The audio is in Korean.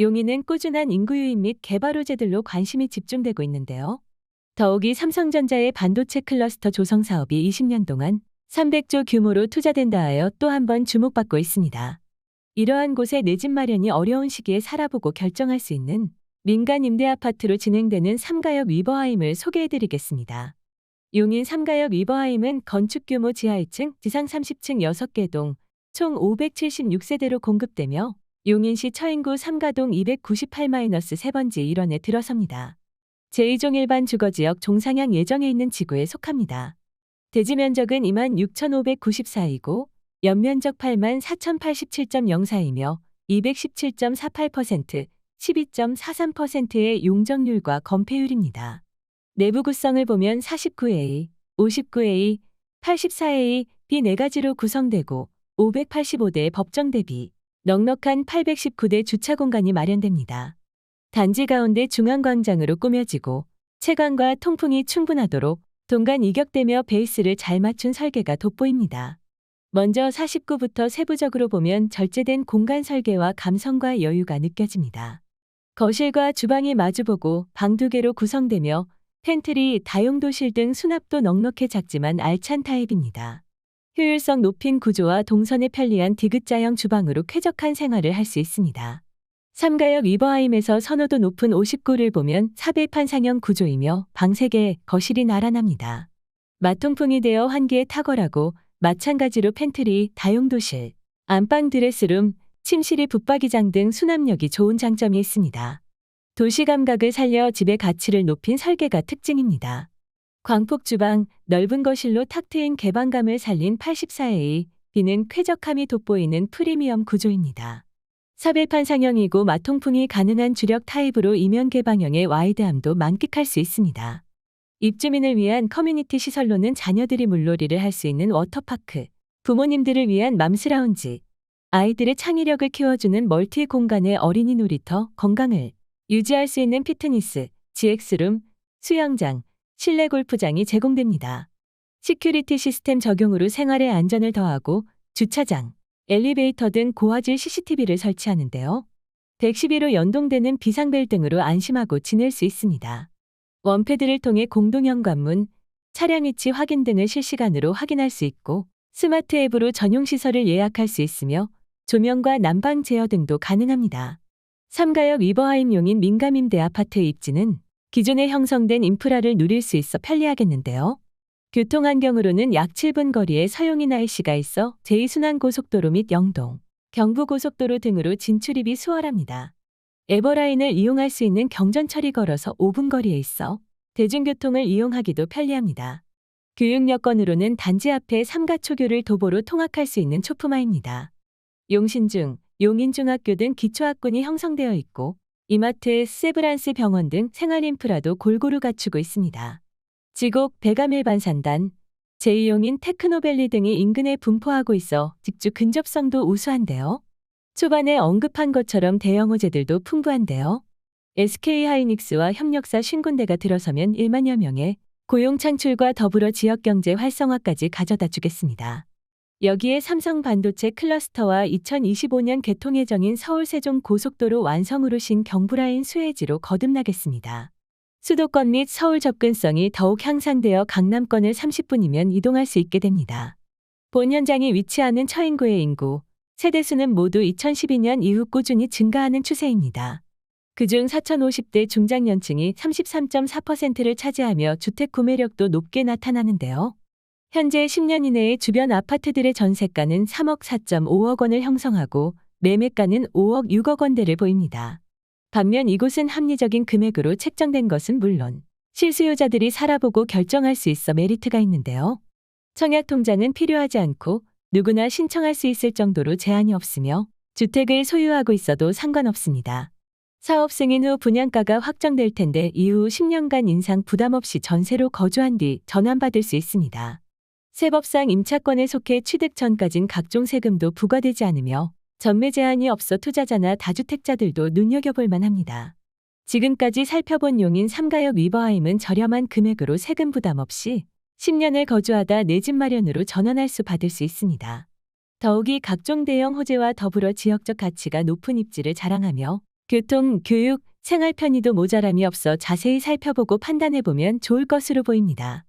용인은 꾸준한 인구 유입 및 개발 호재들로 관심이 집중되고 있는데요. 더욱이 삼성전자의 반도체 클러스터 조성 사업이 20년 동안 300조 규모로 투자된다 하여 또 한 번 주목받고 있습니다. 이러한 곳에 내 집 마련이 어려운 시기에 살아보고 결정할 수 있는 민간 임대 아파트로 진행되는 삼가역 위버하임을 소개해드리겠습니다. 용인 삼가역 위버하임은 건축 규모 지하 2층, 지상 30층 6개 동, 총 576세대로 공급되며 용인시 처인구 삼가동 298-3번지 1원에 들어섭니다. 제2종 일반 주거지역 종상향 예정에 있는 지구에 속합니다. 대지 면적은 26,594이고 연면적 84,087.04이며 217.48%, 12.43%의 용적률과 건폐율입니다. 내부 구성을 보면 49A, 59A, 84A, B 네 가지로 구성되고 585대의 법정 대비 넉넉한 819대 주차 공간이 마련됩니다. 단지 가운데 중앙광장으로 꾸며지고 채광과 통풍이 충분하도록 동간 이격되며 베이스를 잘 맞춘 설계가 돋보입니다. 먼저 49부터 세부적으로 보면 절제된 공간 설계와 감성과 여유가 느껴집니다. 거실과 주방이 마주보고 방 두 개로 구성되며 팬트리, 다용도실 등 수납도 넉넉해 작지만 알찬 타입입니다. 효율성 높인 구조와 동선에 편리한 디귿자형 주방으로 쾌적한 생활을 할 수 있습니다. 삼가역 위버하임에서 선호도 높은 59를 보면 사배판 상형 구조이며 방 3개, 거실이 나란합니다. 마통풍이 되어 환기에 탁월하고 마찬가지로 팬트리, 다용도실, 안방 드레스룸, 침실이 붙박이장 등 수납력이 좋은 장점이 있습니다. 도시 감각을 살려 집의 가치를 높인 설계가 특징입니다. 광폭 주방, 넓은 거실로 탁 트인 개방감을 살린 84A, B는 쾌적함이 돋보이는 프리미엄 구조입니다. 사배판 상형이고 마통풍이 가능한 주력 타입으로 이면 개방형의 와이드함도 만끽할 수 있습니다. 입주민을 위한 커뮤니티 시설로는 자녀들이 물놀이를 할 수 있는 워터파크, 부모님들을 위한 맘스라운지, 아이들의 창의력을 키워주는 멀티 공간의 어린이 놀이터, 건강을 유지할 수 있는 피트니스, GX룸, 수영장, 실내 골프장이 제공됩니다. 시큐리티 시스템 적용으로 생활의 안전을 더하고 주차장, 엘리베이터 등 고화질 CCTV를 설치하는데요. 112로 연동되는 비상벨 등으로 안심하고 지낼 수 있습니다. 원패드를 통해 공동 현관문, 차량 위치 확인 등을 실시간으로 확인할 수 있고 스마트 앱으로 전용 시설을 예약할 수 있으며 조명과 난방 제어 등도 가능합니다. 삼가역 위버하임 용인 민감임대 아파트 입지는 기존에 형성된 인프라를 누릴 수 있어 편리하겠는데요. 교통 환경으로는 약 7분 거리에 서용인 IC가 있어 제2순환고속도로 및 영동, 경부고속도로 등으로 진출입이 수월합니다. 에버라인을 이용할 수 있는 경전철이 걸어서 5분 거리에 있어 대중교통을 이용하기도 편리합니다. 교육 여건으로는 단지 앞에 삼가초교를 도보로 통학할 수 있는 초품화입니다. 용신중, 용인중학교 등 기초학군이 형성되어 있고 이마트, 세브란스 병원 등 생활 인프라도 골고루 갖추고 있습니다. 지곡, 배감일반산단, 제2용인 테크노밸리 등이 인근에 분포하고 있어 직주 근접성도 우수한데요. 초반에 언급한 것처럼 대형 호재들도 풍부한데요. SK하이닉스와 협력사 50군데가 들어서면 1만여 명의 고용 창출과 더불어 지역 경제 활성화까지 가져다 주겠습니다. 여기에 삼성 반도체 클러스터와 2025년 개통 예정인 서울 세종 고속도로 완성으로 신 경부라인 수혜지로 거듭나겠습니다. 수도권 및 서울 접근성이 더욱 향상되어 강남권을 30분이면 이동할 수 있게 됩니다. 본 현장이 위치하는 처인구의 인구, 세대수는 모두 2012년 이후 꾸준히 증가하는 추세입니다. 그중 4,050대 중장년층이 33.4%를 차지하며 주택 구매력도 높게 나타나는데요. 현재 10년 이내에 주변 아파트들의 전세가는 3억 4.5억 원을 형성하고 매매가는 5억 6억 원대를 보입니다. 반면 이곳은 합리적인 금액으로 책정된 것은 물론 실수요자들이 살아보고 결정할 수 있어 메리트가 있는데요. 청약 통장은 필요하지 않고 누구나 신청할 수 있을 정도로 제한이 없으며 주택을 소유하고 있어도 상관없습니다. 사업 승인 후 분양가가 확정될 텐데 이후 10년간 인상 부담 없이 전세로 거주한 뒤 전환받을 수 있습니다. 세법상 임차권에 속해 취득 전까진 각종 세금도 부과되지 않으며 전매 제한이 없어 투자자나 다주택자들도 눈여겨볼 만합니다. 지금까지 살펴본 용인 삼가역 위버하임은 저렴한 금액으로 세금 부담 없이 10년을 거주하다 내 집 마련으로 전환할 수 받을 수 있습니다. 더욱이 각종 대형 호재와 더불어 지역적 가치가 높은 입지를 자랑하며 교통, 교육, 생활 편의도 모자람이 없어 자세히 살펴보고 판단해보면 좋을 것으로 보입니다.